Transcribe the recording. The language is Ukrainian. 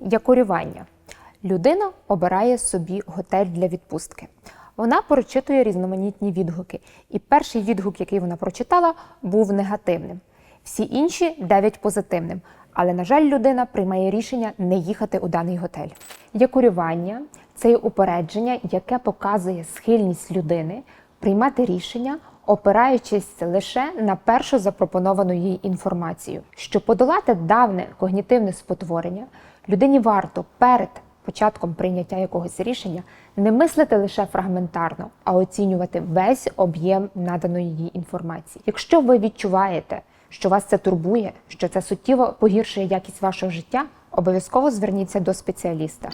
Якорювання. Людина обирає собі готель для відпустки. Вона прочитує різноманітні відгуки, і перший відгук, який вона прочитала, був негативним. Всі інші дев'ять позитивним. Але, на жаль, людина приймає рішення не їхати у даний готель. Якорювання це є упередження, яке показує схильність людини приймати рішення, опираючись лише на першу запропоновану їй інформацію. Щоб подолати давне когнітивне спотворення, людині варто перед початком прийняття якогось рішення не мислити лише фрагментарно, а оцінювати весь об'єм наданої їй інформації. Якщо ви відчуваєте, що вас це турбує, що це суттєво погіршує якість вашого життя, обов'язково зверніться до спеціаліста.